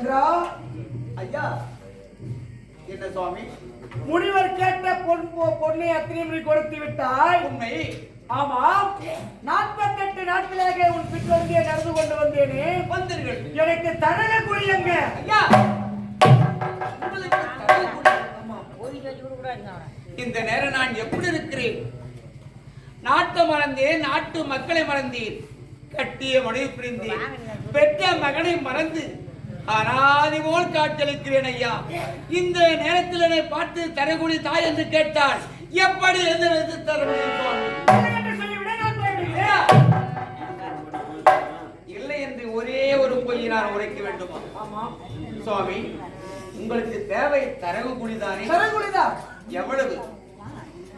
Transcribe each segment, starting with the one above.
சந்திரா ஐயா என்ன சுவாமி? முனிவர் கேட்ட பொன் பொன்னை அத்தனை மணி கொடுத்து விட்டாய். உண்மை. ஆமாம். நாற்பத்தெட்டு நாட்களாக உன் பின்வருந்தியை நடந்து கொண்டு வந்தேனே. வந்தீர்கள். எனக்கு தரக குடியங்க ஐயா இந்த நேரம் நான் எப்படி இருக்கிறேன்? நாட்டை மறந்தேன் நாட்டு மக்களை மறந்தேன். கட்டிய மனைவி பிரிந்து பெற்ற மகனை மறந்து அனாதி போல் காட்சியளிக்கிறேன் ஐயா. இந்த நேரத்தில் என்னை பார்த்து தரகுடி தாய் என்று கேட்டால் எப்படி எதிர்த்து தர? இல்லை என்று ஒரே ஒரு பொய் நான் உரைக்க வேண்டுமா? ஆமா சுவாமி உங்களுக்கு தேவை தரகு குடிதானே சரகுடிதான் எவ்வளவு?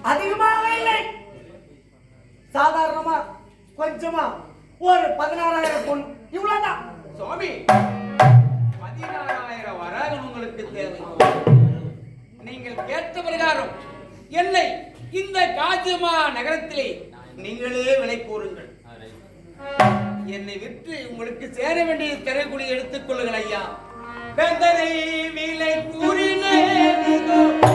அதிகமாக இல்லை. சாதாரணமா கொஞ்சமா. ஒரு பதினாறாயிரம் பொன். இவ்வளவுதான். சுவாமி பதினாறாயிரம் வராகன் உங்களுக்கு தேவை. நீங்கள் கேட்ட பிரகாரம் என்னை இந்த காஜிமா நகரத்திலே நீங்களே விலை கூறுங்கள். என்னை விற்று உங்களுக்கு சேர வேண்டிய திரைக்குடி எடுத்துக் கொள்ளுங்கள் ஐயா. விலை கூறினேன்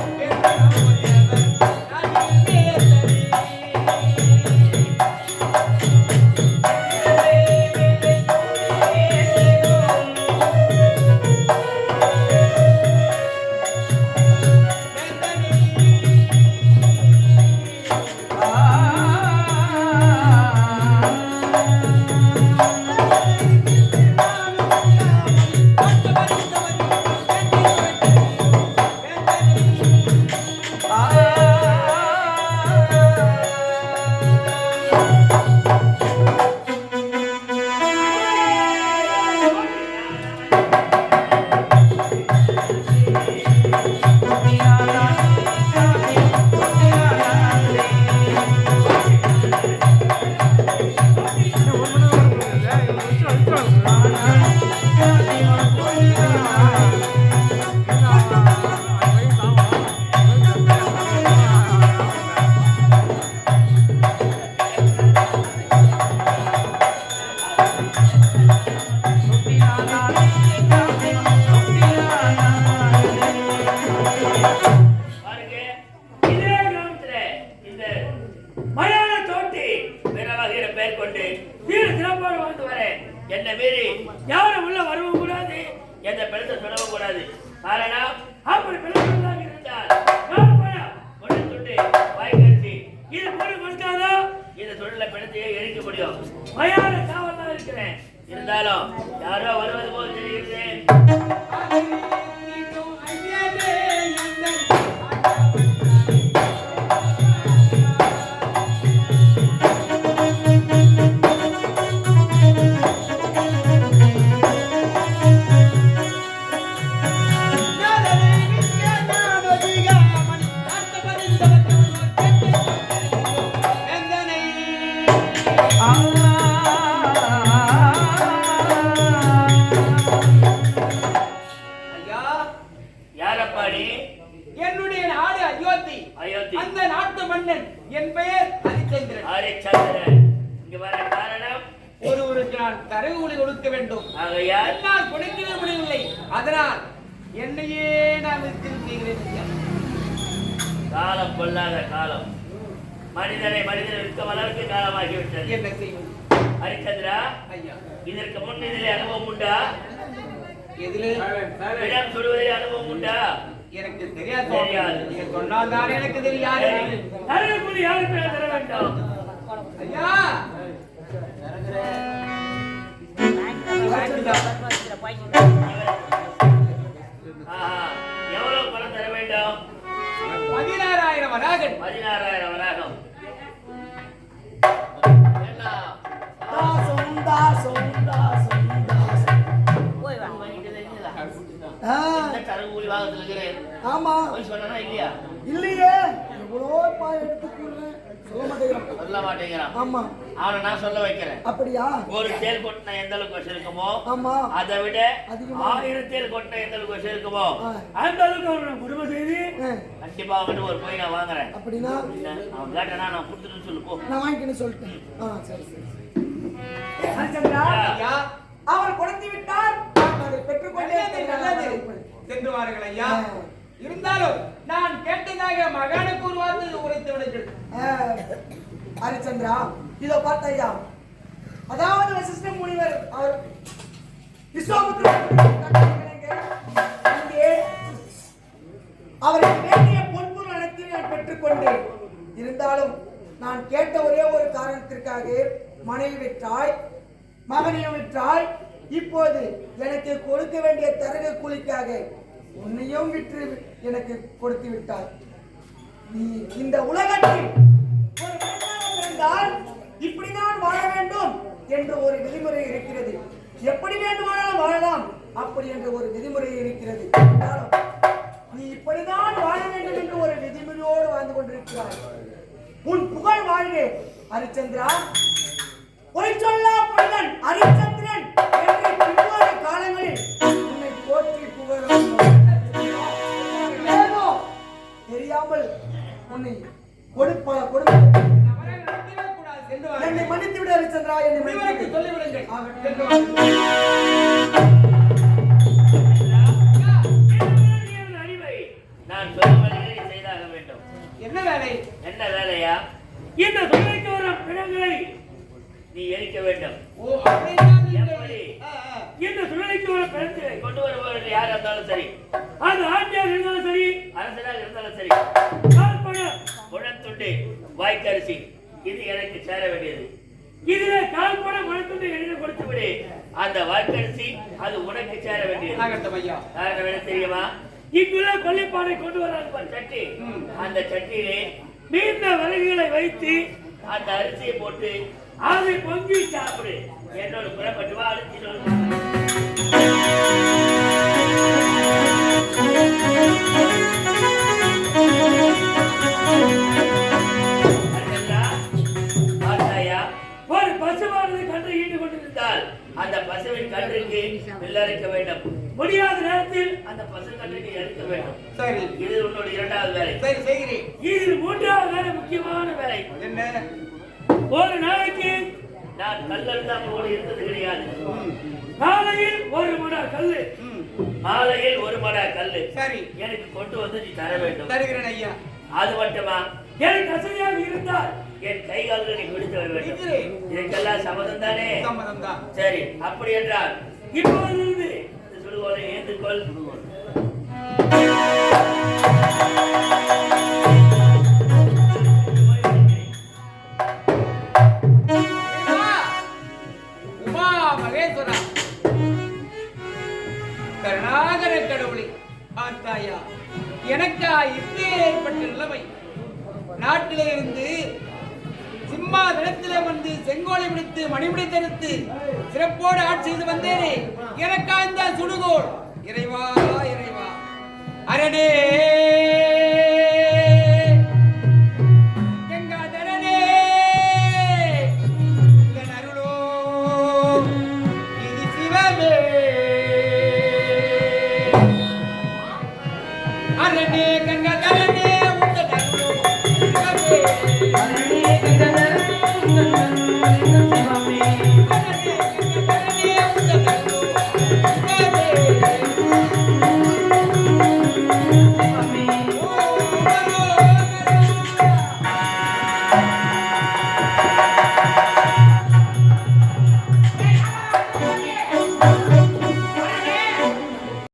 வரேன் மீறி யாரும் உள்ள வரவும் கூடாது. எந்த பெருத்தை சொல்லவும் கூடாது. காரணம் அப்படி பிள்ளைகளாக இருந்தால் நான் பணம் கொண்டு துண்டு வாய் கட்டி இது பொண்ணு கொடுத்தாதோ? இந்த தொழில பிணத்தையே எரிக்க முடியும். மயான காவல் தான் இருக்கிறேன். இருந்தாலும் யாரோ வருவது போல் தெரிகிறது. என்னுடைய நாடு அயோத்தி. அந்த நாட்டு மன்னன் என் பெயர் ஹரிச்சந்திரன். ஹரிச்சந்திரன். இங்க வர காரணம்? ஒருவருக்கு நான் தரவுகளை கொடுக்க வேண்டும். என்னால் கொடுக்கவே முடியவில்லை. அதனால் என்னையே நான் வைத்திருக்கிறேன். காலம் கொள்ளாத காலம். மனிதனை மனிதன் விற்கும் அளவுக்கு காலமாகிவிட்டது. என்ன செய்யும் ஹரிச்சந்திரா ஐயா. இதற்கு முன் இதிலே அனுபவம் உண்டா? எதிலே? இடம் அனுபவம் உண்டா? எனக்கு தெரியாது. தெரியாது. நீங்க சொன்னால்தானே எனக்கு தெரியாது. தரக்கூடிய யாருக்கு தர வேண்டும்? ஐயா! ஆஹா, எவ்வளவு பணம் தர வேண்டும்? பதினாறாயிரம் வராகன். பதினாறாயிரம் வராகம். இருக்கிறேன். ஆமா. போய் சொன்னா இல்லையா? இல்லையே. எவ்வளோ சொல்ல மாட்டேங்கிறான். சொல்ல மாட்டேங்கிறான். ஆமா. அவனை நான் சொல்ல வைக்கிறேன். அப்படியா? ஒரு தேல் கொட்டின எந்த அளவுக்கு வச்சிருக்குமோ ஆமா. அதை விட. ஆயிரம் தேல் கொட்டின எந்த அளவுக்கு ஆ. அந்த அளவுக்கு அவனை குடும்ப செய்து. ஆ, கண்டிப்பா அவன்கிட்ட ஒரு போய் நான் வாங்குறேன். அப்படின்னா? அவன் கேட்டனா நான் கொடுத்துட்டு சொல்லு போ. நான் வாங்கிக்கணும் சொல்லிட்டேன். ஆ சரி சரி அவர் கொடுத்து விட்டார் அதை பெற்றுக்கொண்டே நல்லது. நல்லது சென்று வாருங்கள் ஐயா. இருந்தாலும் நான் கேட்டதாக மகானுக்கு ஒரு வார்த்தை உரைத்து விடுங்கள் ஹரிச்சந்திரா இதோ பார்த்த ஐயா. அதாவது வசிஷ்ட முனிவர் அவர் விஸ்வாமித்திரர் அங்கே அவருக்கு வேண்டிய பொன்பொருள் அனைத்தையும் நான் பெற்றுக்கொண்டேன் இருந்தாலும் நான் கேட்ட ஒரே ஒரு காரணத்திற்காக மனைவி விட்டாய் மகனையும் விற்றாய் இப்போது எனக்கு கொடுக்க வேண்டிய தரகு கூலிக்காக உன்னையும் விற்று எனக்கு கொடுத்து விட்டார் நீ இந்த உலகத்தில் இப்படிதான் வாழ வேண்டும் என்று ஒரு விதிமுறை இருக்கிறது. எப்படி வேண்டுமானாலும் வாழலாம் அப்படி என்ற ஒரு விதிமுறை இருக்கிறது. நீ இப்படிதான் வாழ வேண்டும் என்று ஒரு விதிமுறையோடு வாழ்ந்து கொண்டிருக்கிறாய். உன் புகழ் வாழ்க ஹரிச்சந்திரா பொய் சொல்லா புனிதன் ஹரிச்சந்திரன் உன்னை கொடுப்ப. என்னை மன்னித்து விடு ஹரிச்சந்திரா என்னை மன்னித்து முனிவருக்கு விடு. சொல்லிவிடுங்கள். ஆகட்டும். சென்று வாருங்கள். என்னுடைய அறிவை நான் சொல்லும் வழிகளை செய்தாக வேண்டும் என்ன வேலை என்ன வேலையா இந்த தொழிலுக்கு வரும் பிணங்களை நீ எரிக்க வேண்டும் எப்படி? இந்த கொண்டு வருபவர்கள் யாரா இருந்தாலும் சரி அது ஆண்டியாக இருந்தாலும் சரி அரசனாக இருந்தாலும் சரி முழத்துண்டு வாய்க்கரிசி. இது எனக்கு சேர வேண்டியது. இதுல கால்பணம் முழத்துண்டு எழுதி கொடுத்து விடு. அந்த வாய்க்கரிசி அது உனக்கு சேர வேண்டியது. தெரியுமா? இங்குள்ள கொல்லிப்பானை கொண்டு வராங்க சட்டி. அந்த சட்டியிலே நீண்ட விறகுகளை வைத்து அந்த அரிசியை போட்டு அதை பொங்கி சாப்பிடு. என்னோட புறப்பட்டு வா அரிசி அந்த பசுவின் கன்றுக்கு வில்லறுக்க வேண்டும். முடியாத நேரத்தில் அந்த பசு கன்றுக்கு எடுக்க வேண்டும். சரி. இது உன்னோட இரண்டாவது வேலை. சரி செய்கிறேன். இது மூன்றாவது வேலை முக்கியமான வேலை. என்ன? ஒரு நாளைக்கு நான் கல்லெல்லாம் கூட இருந்தது கிடையாது. காலையில் ஒரு மடா கல்லு. மாலையில் ஒரு மடா கல்லு. சரி. எனக்கு கொண்டு வந்து நீ தர வேண்டும். தருகிறேன் ஐயா. அது மட்டுமா? எனக்கு வசதியாக இருந்தால் என் கை கால்களை நீ பிடித்து வர வேண்டும். இதற்கெல்லாம் சம்மதம் தானே? சம்மதம் தான். சரி அப்படி என்றால் உமா உமா மகேஸ்வரா. கருணாகர கடவுளே பார்த்தாயா? எனக்கா இப்பே ஏற்பட்ட நிலைமை. நாட்டிலே இருந்து செம்மா விடத்திலே வந்து செங்கோலை விடுத்து மணிமுடி தெரித்து சிறப்போடு ஆட்சி செய்து வந்தேனே. எனக்கா இந்த சுடுகோள் இறைவா இறைவா. அரடே